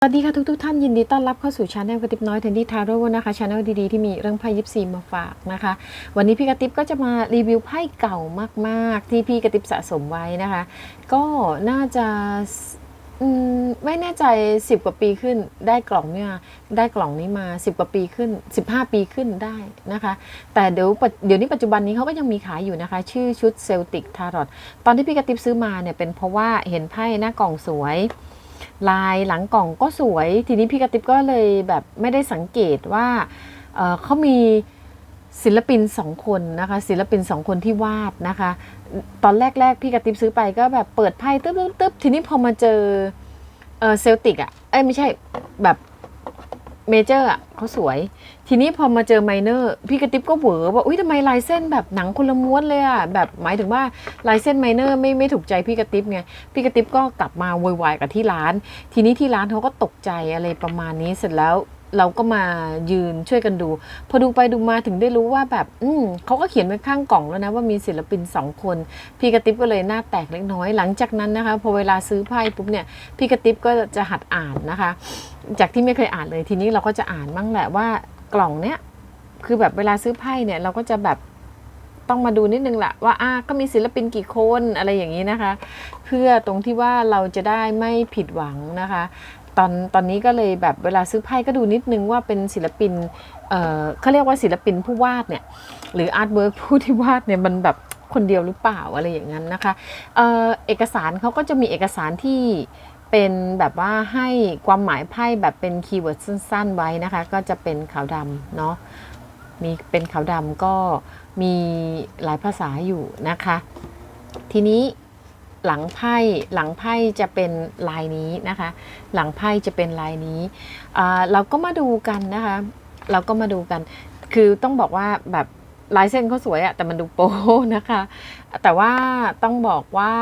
สวัสดีค่ะทุกทุกๆท่านยินดีต้อนรับเข้าสู่ช anel กระติบน้อยเทนดี้ทาโร่นะคะช anel ดีๆที่มีเรื่องไพ่ยิปซีมาฝากนะคะ วันนี้พี่กระติบก็จะมารีวิวไพ่เก่ามากๆ ที่พี่กระติบสะสมไว้นะคะ ก็น่าจะไม่แน่ใจ 10 กว่าปีขึ้นได้กล่องเนี่ยได้กล่องนี้มา 10 กว่าปีขึ้น 15 ปีขึ้นได้นะคะ แต่เดี๋ยวเดี๋ยวนี้ปัจจุบันนี้เขาก็ยังมีขายอยู่นะคะ ชื่อชุดเซลติกทารอตตอนที่พี่กระติบซื้อมาเนี่ยเป็นเพราะว่าเห็นไพ่หน้ากล่องสวย ลายหลังกล่องก็สวย ทีนี้พี่กระติบก็เลยแบบไม่ได้สังเกตว่าเเขามีศิลปินสองคนนะคะศิลปินสองคนที่วาดนะคะ ตอนแรกๆพี่กระติบซื้อไปก็แบบเปิดไพ่ตึ๊บตึ๊บตึ๊บทีนี้พอมาเจอเออเซลติกอะเอ้ยไม่ใช่แบบ เมเจอร์อะเขาสวย ทีนี้พอมาเจอไมเนอร์พี่กระติบก็เหวอว่าอุ้ยทำไมลายเส้นแบบหนังคนละม้วนเลยอะแบบหมายถึงว่าลายเส้นไมเนอร์ไม่ไม่ถูกใจพี่กระติบไงพี่กระติบก็กลับมาโวยวายกับที่ร้าน ทีนี้ที่ร้านเขาก็ตกใจอะไรประมาณนี้เสร็จแล้วเราก็มายืนช่วยกันดู พอดูไปดูมาถึงได้รู้ว่าแบบ อืมเขาก็เขียนไว้ข้างกล่องแล้วนะว่ามีศิลปินสองคน พี่กระติบก็เลยหน้าแตกเล็กน้อย หลังจากนั้นนะคะพอเวลาซื้อไพ่ปุ๊บเนี่ยพี่กระติบก็จะหัดอ่านนะคะ จากที่ไม่เคยอ่านเลยทีนี้เราก็จะอ่านบ้างแหละว่ากล่องเนี้ยคือแบบเวลาซื้อไพ่เนี่ยเราก็จะแบบต้องมาดูนิดนึงแหละว่าอะก็มีศิลปินกี่คนอะไรอย่างนี้นะคะ เพื่อตรงที่ว่าเราจะได้ไม่ผิดหวังนะคะ ตอนตอนนี้ก็เลยแบบเวลาซื้อไพ่ก็ดูนิดนึงว่าเป็นศิลปินเอ่อเขาเรียกว่าศิลปินผู้วาดเนี่ยหรืออาร์ตเวิร์กผู้ที่วาดเนี่ยมันแบบคนเดียวหรือเปล่าอะไรอย่างนั้นนะคะเออเอกสารเขาก็จะมีเอกสารที่ เป็นแบบว่าให้ความหมายไพ่แบบเป็นคีย์เวิร์ดสั้น ๆ ไว้นะคะ ก็จะเป็นขาวดำเนาะมีเป็นขาวดำก็มีหลายภาษาอยู่นะคะ ทีนี้หลังไพ่หลังไพ่จะเป็นลายนี้นะคะ หลังไพ่จะเป็นลายนี้อ่าเราก็มาดูกันนะคะ เราก็มาดูกัน คือต้องบอกว่าแบบลายเส้นเขาสวยอะแต่มันดูโป๊นะคะ แต่ว่าต้องบอกว่า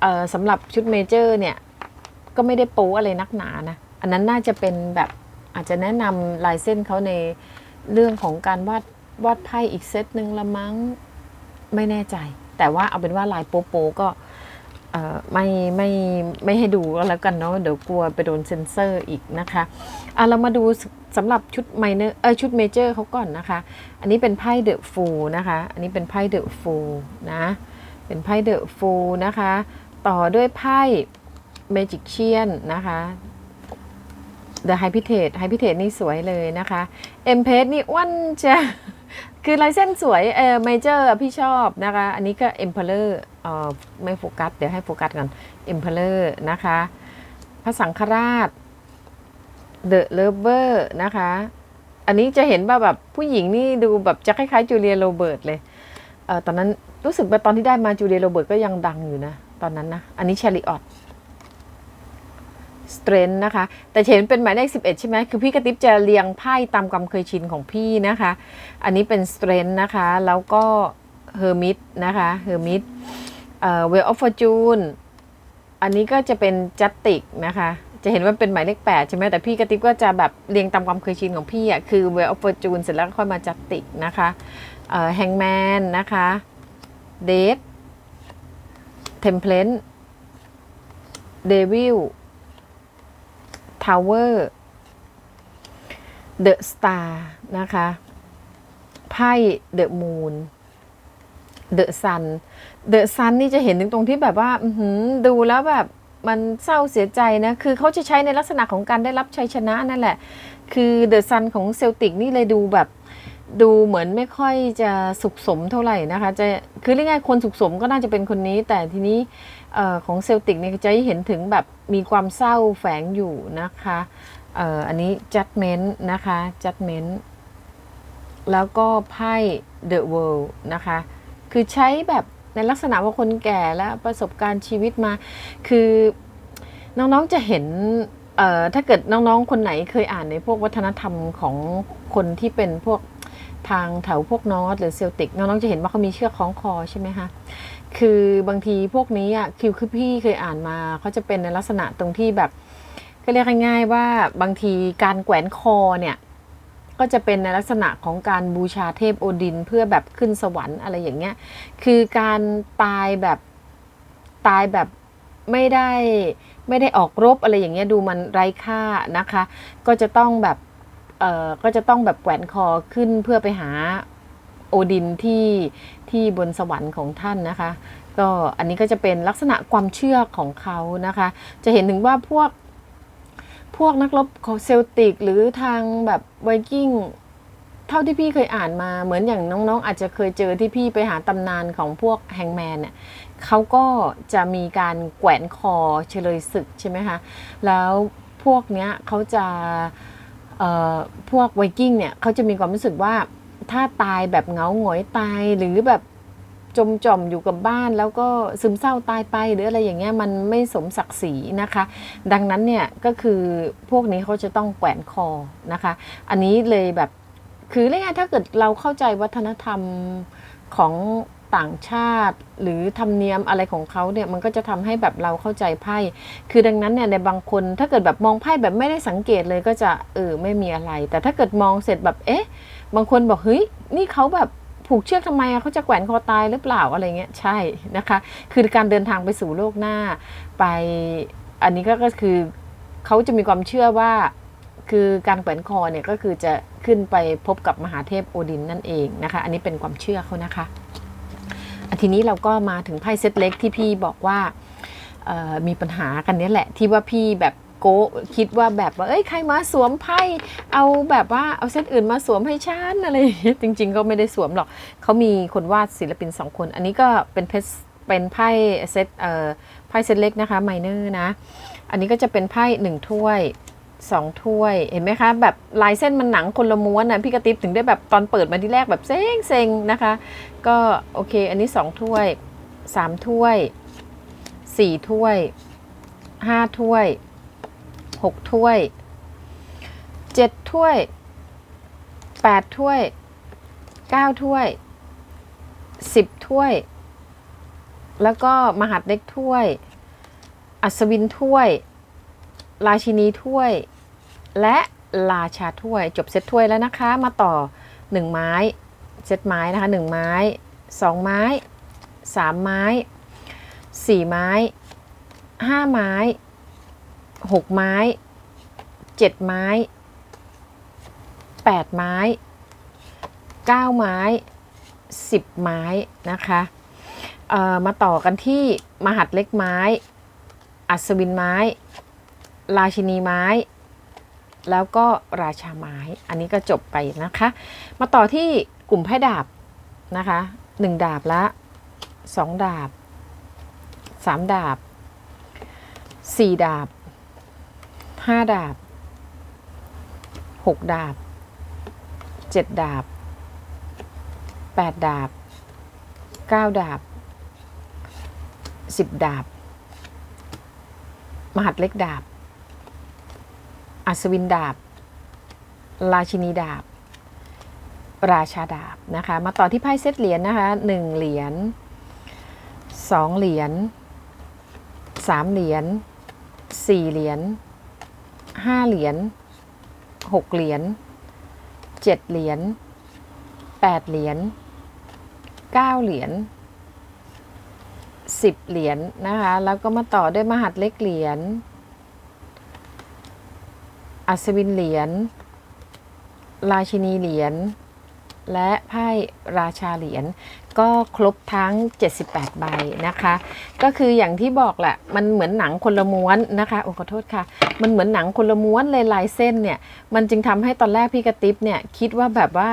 เออสำหรับชุดเมเจอร์เนี่ย ก็ไม่ได้โป๊อะไรนักหนานะ อันนั้นน่าจะเป็นแบบอาจจะแนะนำลายเส้นเขาในเรื่องของการวาดวาดไพ่อีกเซตหนึ่งละมั้งไม่แน่ใจ แต่ว่าเอาเป็นว่าลายโป๊ะๆก็ไม่ไม่ไม่ให้ดูแล้วกันเนาะเดี๋ยวกลัวไปโดนเซ็นเซอร์อีกนะคะอะเรามาดูสสำหรับชุดไมเนอร์เออชุดเมเจอร์เขาก่อนนะคะ อันนี้เป็นไพ่เดอะฟูนะคะ อันนี้เป็นไพ่เดอะฟูนะเป็นไพ่เดอะฟูนะคะ ต่อด้วยไพ่ เมจิกเชียนนะคะ The h y p i t a t e h y p i t a t e นี่สวยเลยนะคะ e m p e s นี่อ้วนจะคือลายเส้นสวยเออเมเจอร์พี่ชอบนะคะ อันนี้ก็ Emperor เอ่อไม่โฟกัส เดี๋ยวให้โฟกัสก่อน Emperor นะคะพระสังฆราช The Lover นะคะ อันนี้จะเห็นว่าแบบผู้หญิงนี่ดูแบบจะคล้ายๆจูเลียโรเบิร์ตเลยเออตอนนั้นรู้สึกว่าตอนที่ได้มาจูเลียโรเบิร์ตก็ยังดังอยู่นะ ตอนนั้นนะ อันนี้เชลิออต Chariot Strength นะคะ แต่เห็นเป็นหมายเลข11 ใช่ไหมคือพี่กระติบจะเรียงไพ่ตามความเคยชินของพี่นะคะ อันนี้เป็น Strength นะคะ แล้วก็ Hermit นะคะ Hermit เอ่อ Well of Fortune อันนี้ก็จะเป็น Justice นะคะ จะเห็นว่าเป็นหมายเลข8ใช่ไหมแต่พี่กระติบก็จะแบบเรียงตามความเคยชินของพี่อะคือ Well of Fortune เสร็จแล้วก็ค่อยมา Justice นะคะเอ่อ Hangman นะคะ Death Temperance Devil ทาวเวอร์เดอะสตาร์นะคะไพ่เดอะมูนเดอะซันเดอะซันนี่จะเห็นถึงตรงที่แบบว่าดูแล้วแบบมันเศร้าเสียใจนะ คือเขาจะใช้ในลักษณะของการได้รับชัยชนะนั่นแหละ คือเดอะซันของเซลติกนี่เลยดูแบบ ดูเหมือนไม่ค่อยจะสุขสมเท่าไหร่นะคะ จะคือเรียกง่ายๆคนสุขสมก็น่าจะเป็นคนนี้ แต่ทีนี้ออของเซลติกเนี่ยจะเห็นถึงแบบมีความเศร้าแฝงอยู่นะคะอออันนี้ judgment นะคะ judgment แล้วก็ไพ่ the world นะคะ คือใช้แบบในลักษณะว่าคนแก่และประสบการณ์ชีวิตมา คือน้องๆจะเห็นถ้าเกิดน้องๆ คนไหนเคยอ่านในพวกวัฒนธรรมของคนที่เป็นพวก ทางแถวพวกนอร์สหรือเซลติกน้องๆจะเห็นว่าเขามีเชือกคล้องคอใช่ไหมคะคือบางทีพวกนี้อะคือคือพี่เคยอ่านมาเขาจะเป็นในลักษณะตรงที่แบบก็เรียกง่ายๆว่าบางทีการแขวนคอเนี่ยก็จะเป็นในลักษณะของการบูชาเทพโอดินเพื่อแบบขึ้นสวรรค์อะไรอย่างเงี้ย คือการตายแบบตายแบบไม่ได้ไม่ได้ออกรบอะไรอย่างเงี้ยดูมันไร้ค่านะคะ ก็จะต้องแบบ เอ่อก็จะต้องแบบแขวนคอขึ้นเพื่อไปหาโอดินที่ที่บนสวรรค์ของท่านนะคะ ก็อันนี้ก็จะเป็นลักษณะความเชื่อของเขานะคะ จะเห็นถึงว่าพวกพวกนักรบของเซลติก หรือทางแบบไวกิ้งเท่าที่พี่เคยอ่านมาเหมือนอย่างน้องๆ อาจจะเคยเจอที่พี่ไปหาตำนานของพวกแฮงแมนเนี่ยเขาก็จะมีการแขวนคอเฉลยศึกใช่ไหมคะ แล้วพวกเนี้ยเขาจะ พวกไวกิ้งเนี่ยเขาจะมีความรู้สึกว่าถ้าตายแบบเงาหงอยตายหรือแบบจมจอมอยู่กับบ้านแล้วก็ซึมเศร้าตายไปหรืออะไรอย่างเงี้ยมันไม่สมศักดิ์ศรีนะคะ ดังนั้นเนี่ยก็คือพวกนี้เขาจะต้องแขวนคอนะคะ อันนี้เลยแบบคือเรียกง่ายๆถ้าเกิดเราเข้าใจวัฒนธรรมของ ต่างชาติ หรือธรรมเนียมอะไรของเขาเนี่ยมันก็จะทำให้แบบเราเข้าใจไพ่คือดังนั้นเนี่ยในบางคนถ้าเกิดแบบมองไพ่แบบไม่ได้สังเกตเลยก็จะเออไม่มีอะไร แต่ถ้าเกิดมองเสร็จแบบเอ๊ะ บางคนบอกเฮ้ยนี่เขาแบบผูกเชือกทำไมเขาจะแขวนคอตายหรือเปล่าอะไรเงี้ยใช่นะคะ คือการเดินทางไปสู่โลกหน้า ไปอันนี้ก็คือเขาจะมีความเชื่อว่าคือการแขวนคอเนี่ยก็คือจะขึ้นไปพบกับมหาเทพโอดินนั่นเองนะคะ อันนี้เป็นความเชื่อเขานะคะ ทีนี้เราก็มาถึงไพ่เซตเล็กที่พี่บอกว่ามีปัญหากันนี้แหละ ที่ว่าพี่แบบโกะคิดว่าแบบว่าเอ้ยใครมาสวมไพ่เอาแบบว่าเอาเซตอื่นมาสวมให้ฉันอะไรจริง ๆ ก็ไม่ได้สวมหรอกเขามีคนวาดศิลปินสองคน อันนี้ก็เป็นเพชรเป็นไพ่เซตเอ่อไพ่เซตเล็กนะคะไมเนอร์นะ อันนี้ก็จะเป็นไพ่หนึ่งถ้วย สองถ้วยเห็นไหมคะแบบลายเส้นมันหนังคนละม้วนนะพี่กระติบถึงได้แบบตอนเปิดมาที่แรกแบบเซ็งเซ็งนะคะ ก็โอเคอันนี้สองถ้วยสามถ้วยสี่ถ้วยห้าถ้วยหกถ้วยเจ็ดถ้วยแปดถ้วยเก้าถ้วยสิบถ้วย แล้วก็มหัดเล็กถ้วย อัศวินถ้วย ราชินีถ้วย และราชาถ้วยจบเซตถ้วยแล้วนะคะ มาต่อ 1 ไม้เซตไม้นะคะ 1 ไม้ 2 ไม้ 3 ไม้ 4 ไม้ 5 ไม้ 6 ไม้ 7 ไม้ 8 ไม้ 9 ไม้ 10 ไม้นะคะมาต่อกันที่มหัดเล็กไม้ อัศวินไม้ ราชินีไม้ แล้วก็ราชาไม้ อันนี้ก็จบไปนะคะ มาต่อที่กลุ่มไพ่ดาบนะคะหนึ่งดาบละสองดาบสามดาบสี่ดาบห้าดาบหกดาบเจ็ดดาบแปดดาบเก้าดาบสิบดาบ มหัดเล็กดาบ อัศวินดาบ ราชินีดาบ ราชาดาบนะคะ มาต่อที่ไพ่เซตเหรียญนะคะหนึ่งเหรียญสองเหรียญสามเหรียญสี่เหรียญห้าเหรียญหกเหรียญเจ็ดเหรียญแปดเหรียญเก้าเหรียญสิบเหรียญนะคะ แล้วก็มาต่อด้วยมหัดเล็กเหรียญ อัศวินเหรียญ ราชินีเหรียญ และไพ่ราชาเหรียญก็ครบทั้ง 78 ใบนะคะ ก็คืออย่างที่บอกแหละ มันเหมือนหนังคนละม้วนนะคะโอ้ขอโทษค่ะ มันเหมือนหนังคนละม้วนเลยลายเส้นเนี่ย มันจึงทำให้ตอนแรกพี่กระติบเนี่ยคิดว่าแบบว่า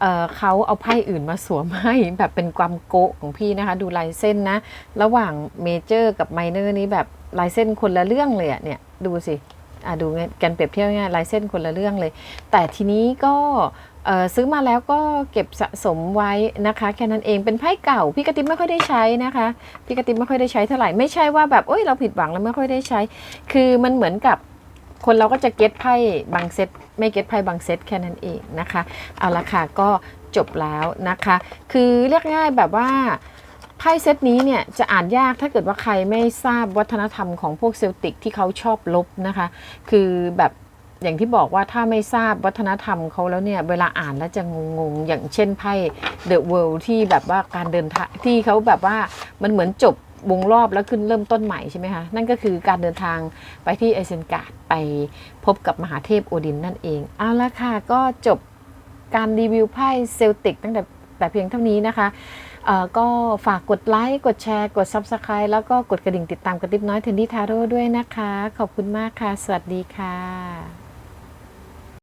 เเขาเอาไพ่อื่นมาสวมให้แบบเป็นความโกะของพี่นะคะ ดูลายเส้นนะ ระหว่างเมเจอร์กับไมเนอร์นี้แบบลายเส้นคนละเรื่องเลยอะเนี่ย ดูสิ ดูกันเปรียบเทียบง่ายลายเส้นคนละเรื่องเลย แต่ทีนี้ก็ซื้อมาแล้วก็เก็บสะสมไว้นะคะ แค่นั้นเองเป็นไพ่เก่า พี่กระติบไม่ค่อยได้ใช้นะคะพี่กระติบไม่ค่อยได้ใช้เท่าไหร่ไม่ใช่ว่าแบบเอ้ยเราผิดหวังแล้วไม่ค่อยได้ใช้ คือมันเหมือนกับคนเราก็จะเก็ตไพ่บางเซตไม่เก็ตไพ่บางเซตแค่นั้นเองนะคะ เอาละค่ะก็จบแล้วนะคะ คือเรียกง่ายแบบว่า ไพ่เซตนี้เนี่ยจะอ่านยากถ้าเกิดว่าใครไม่ทราบวัฒนธรรมของพวกเซลติกที่เขาชอบลบนะคะ คือแบบอย่างที่บอกว่าถ้าไม่ทราบวัฒนธรรมเขาแล้วเนี่ย เวลาอ่านแล้วจะงงๆ อย่างเช่นไพ่ The World ที่แบบว่าการเดินทางที่เขาแบบว่ามันเหมือนจบวงรอบแล้วขึ้นเริ่มต้นใหม่ใช่ไหมคะนั่นก็คือการเดินทางไปที่ไอเซนการ์ดไปพบกับมหาเทพโอดินนั่นเอง เอาละค่ะ ก็จบการรีวิวไพ่เซลติกตั้งแต่แต่เพียงเท่านี้นะคะ ก็ฝากกดไลค์ กดแชร์ กด Subscribe แล้วก็กดกระดิ่งติดตามกระติบน้อยเทนดี้ทาโร่ด้วยนะคะ ขอบคุณมากค่ะ สวัสดีค่ะ